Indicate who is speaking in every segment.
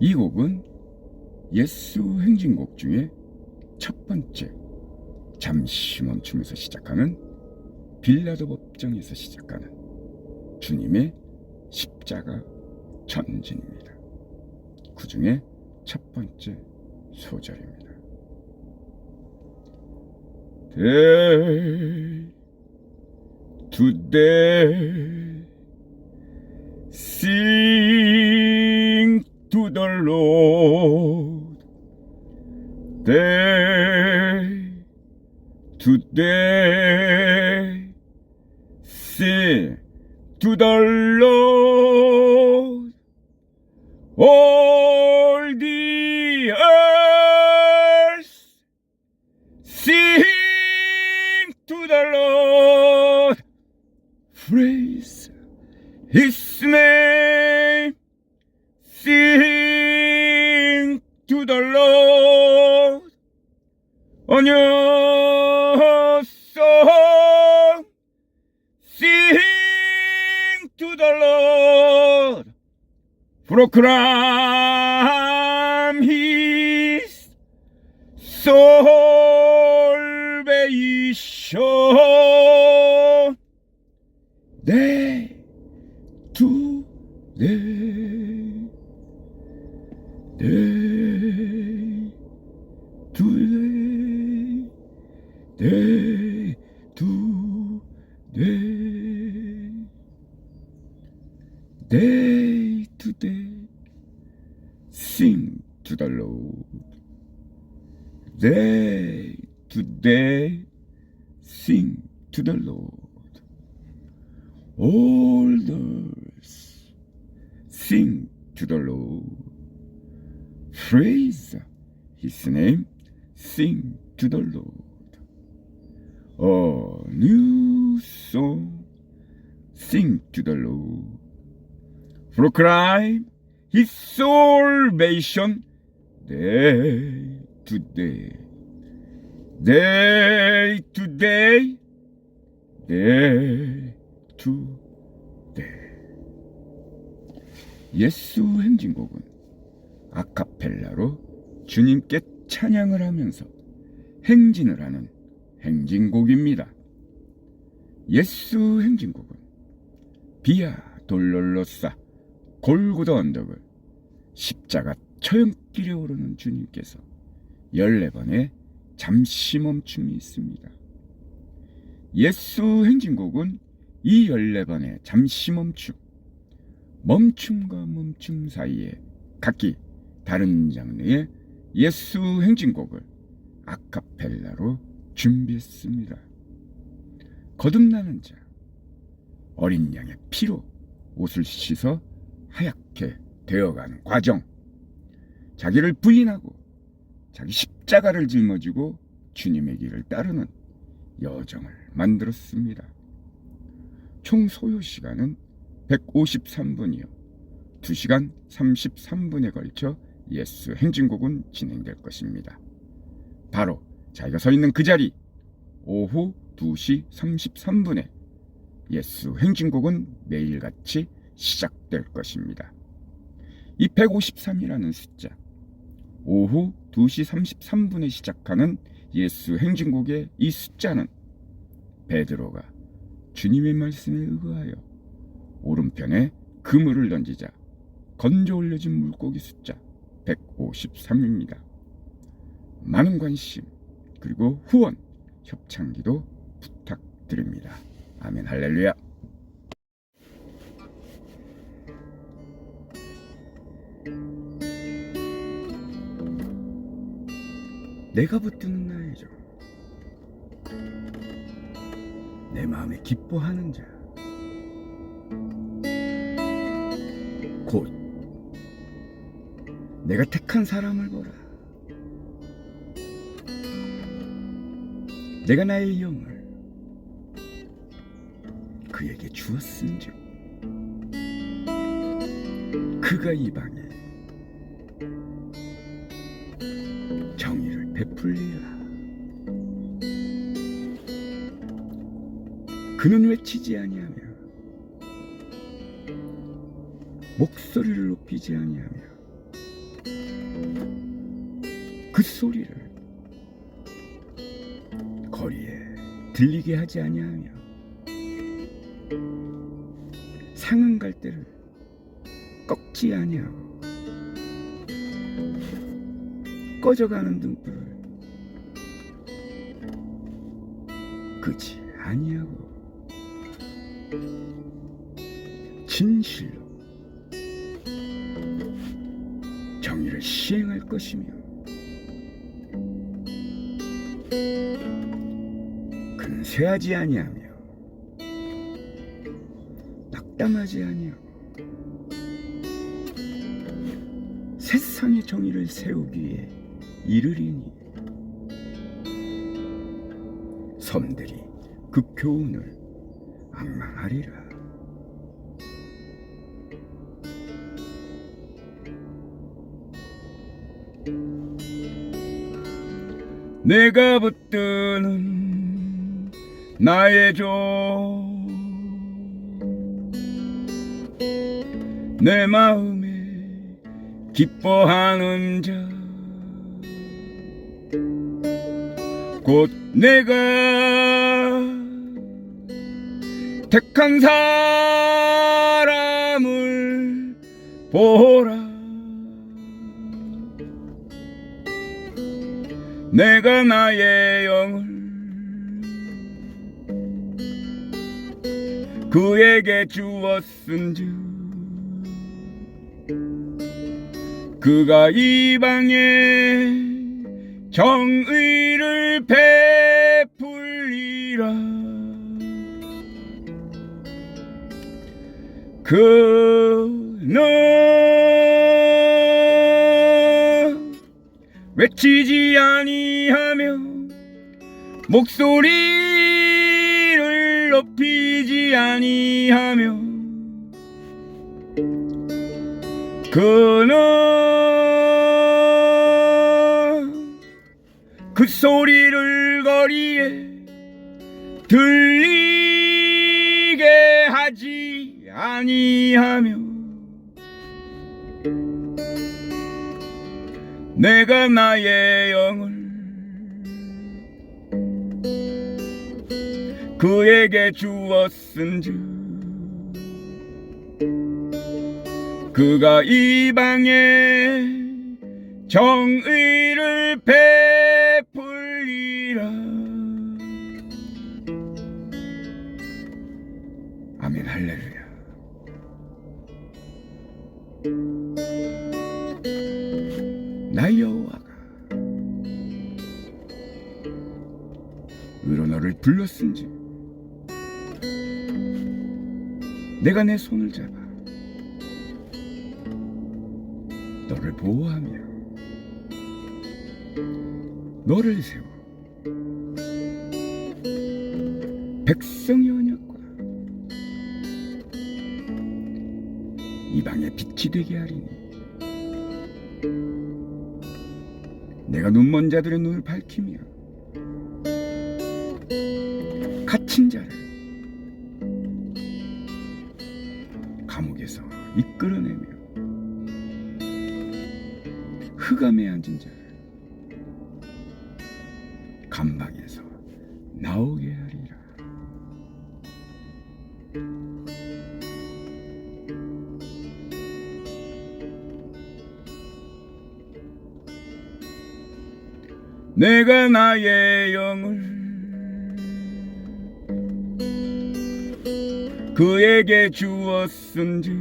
Speaker 1: 이 곡은 예수 행진곡 중에 첫 번째 잠시 멈추면서 시작하는 빌라도 법정에서 시작하는 주님의 십자가 전진입니다. 그 중에 첫 번째 소절입니다. Day to the Lord. Day to day sing to the Lord. All the earth sing to the Lord. Praise his name new song sing to the Lord proclaim his salvation day to day day sing to the Lord. All the earth sing to the Lord. Praise his name sing to the Lord. A new song sing to the Lord. Proclaim his salvation day to day day to day day to day 예수 행진곡은 아카펠라로 주님께 찬양을 하면서 행진을 하는 행진곡입니다. 예수 행진곡은 비아 돌롤로사 골고다 언덕을 십자가 처형길에 오르는 주님께서 14번의 잠시 멈춤이 있습니다. 예수 행진곡은 이 14번의 잠시 멈춤, 멈춤과 멈춤 사이에 각기 다른 장르의 예수 행진곡을 아카펠라로 준비했습니다. 거듭나는 자, 어린 양의 피로 옷을 씻어 하얗게 되어가는 과정, 자기를 부인하고 자기 십자가를 짊어지고 주님의 길을 따르는 여정을 만들었습니다. 총 소요 시간은 153분이요. 2시간 33분에 걸쳐 예수 행진곡은 진행될 것입니다. 바로 자기가 서 있는 그 자리 오후 2시 33분에 예수 행진곡은 매일같이 시작될 것입니다. 이 153이라는 숫자 오후 2시 33분에 시작하는 예수 행진곡의 이 숫자는 베드로가 주님의 말씀에 의거하여 오른편에 그물을 던지자 건져 올려진 물고기 숫자 153입니다. 많은 관심 그리고 후원 협찬기도 부탁드립니다. 아멘 할렐루야. 내가 붙드는 나이죠. 내 마음에 기뻐하는 자. 곧 내가 택한 사람을 보라. 내가 나의 영을 그에게 주었은즉 그가 이방에 베풀리라. 그는 외치지 아니하며 목소리를 높이지 아니하며 그 소리를 거리에 들리게 하지 아니하며 상은 갈대를 꺾지 아니하고 꺼져가는 등불을 끄지 아니하고. 진실로. 정의를 시행할 것이며. 근세하지 아니하며. 낙담하지 아니하고. 세상의 정의를 세우기에 이르리니 섬들이 그 교훈을 악망하리라. 내가 붙드는 나의 종내 마음에 기뻐하는 자 곧 내가 택한 사람을 보라. 내가 나의 영을 그에게 주었은즉 그가 이 방에 정의를 베풀리라. 그는 외치지 아니하며 목소리를 높이지 아니하며 그는 그 소리를 거리에 들리게 하지 아니하며 내가 나의 영을 그에게 주었은즉 그가 이 방에 정의를 베 아멘 할렐루야. 나 여호와가 의로 너를 불렀은지 내가 내 손을 잡아 너를 보호하며 너를 세워 백성의 이방의 빛이 되게 하리니 내가 눈먼 자들의 눈을 밝히며 갇힌 자를 감옥에서 이끌어내며 흑암에 앉은 자를 감방에서 나오게 하리라. 내가 나의 영을 그에게 주었은즉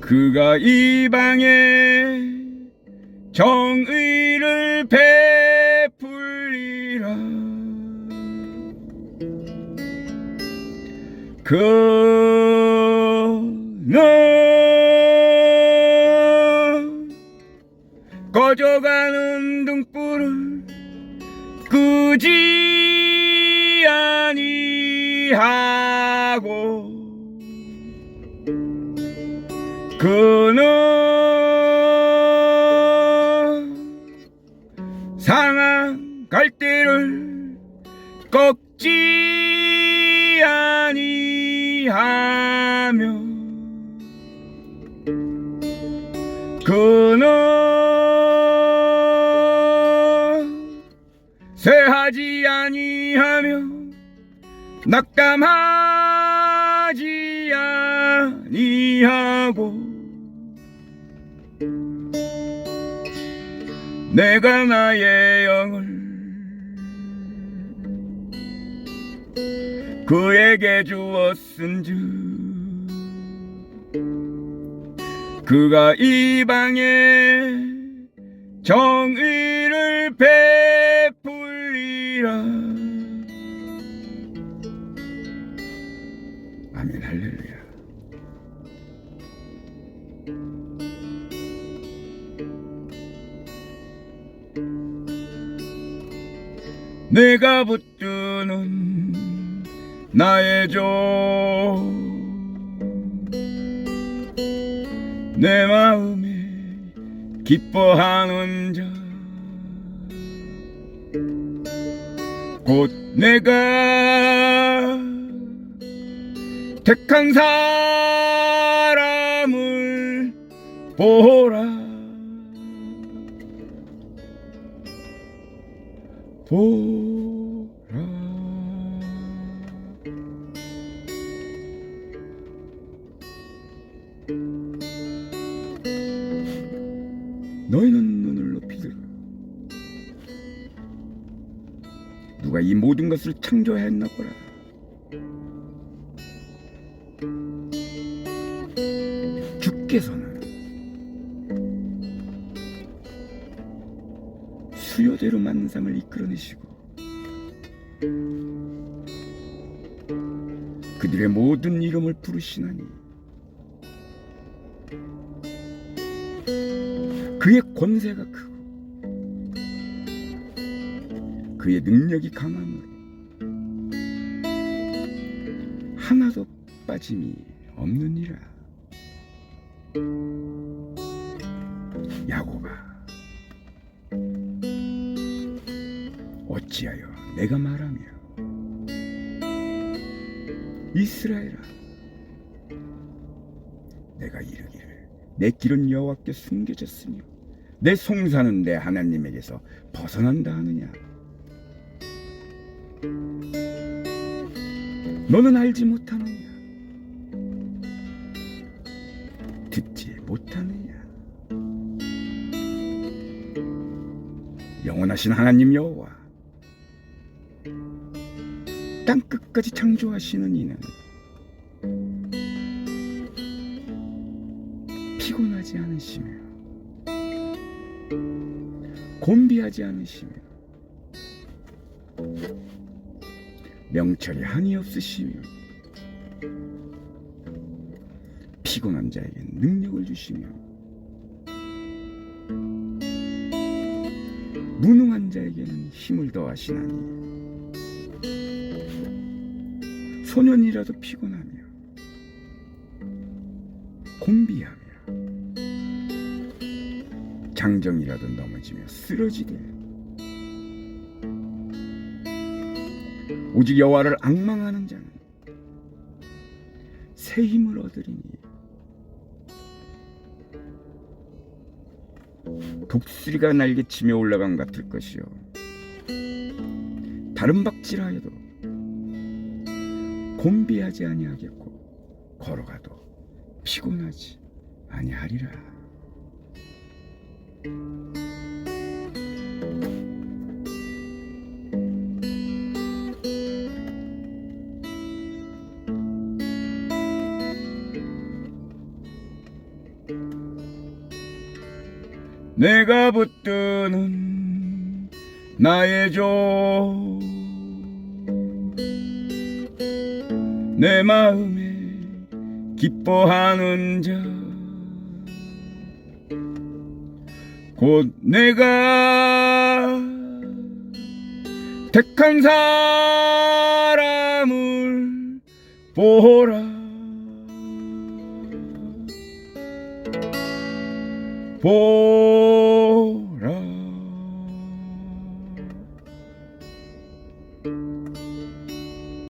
Speaker 1: 그가 이 방에 정의를 베풀리라. 그 그는 상한 갈대를 꺾지 아니하며 그는 새하지 아니하며 낙담하 내가 나의 영을 그에게 주었은즉 그가 이 방에 정의를 베풀리라. 아멘 할렐루야 내가 붙드는 나의 종 내 마음에 기뻐하는 자. 곧 내가 택한 사람을 보라. 보라 창조했나 보라. 주께서는 수요대로 만상을 이끌어내시고 그들의 모든 이름을 부르시나니 그의 권세가 크고 그의 능력이 강함으로 하나도 빠짐이 없느니라. 야고바 어찌하여 내가 말하며 이스라엘아 내가 이르기를 내 길은 여호와께 숨겨졌으며 내 송사는 내 하나님에게서 벗어난다 하느냐 너는 알지 못하느냐? 듣지 못하느냐? 영원하신 하나님 여호와 땅 끝까지 창조하시는 이는 피곤하지 않으시며 곤비하지 않으시며 명철이 한이 없으시며 피곤한 자에게 능력을 주시며 무능한 자에게는 힘을 더하시나니 소년이라도 피곤하며 곤비하며 장정이라도 넘어지며 쓰러지되 오직 여호와를 악망하는 자는 새 힘을 얻으리니 독수리가 날개치며 올라간 같을 것이요 다른 박질하여도 곤비하지 아니하겠고 걸어가도 피곤하지 아니하리라. 내가 붙드는 나의 종내 마음에 기뻐하는 자. 곧 내가 택한 사람을 보라 Po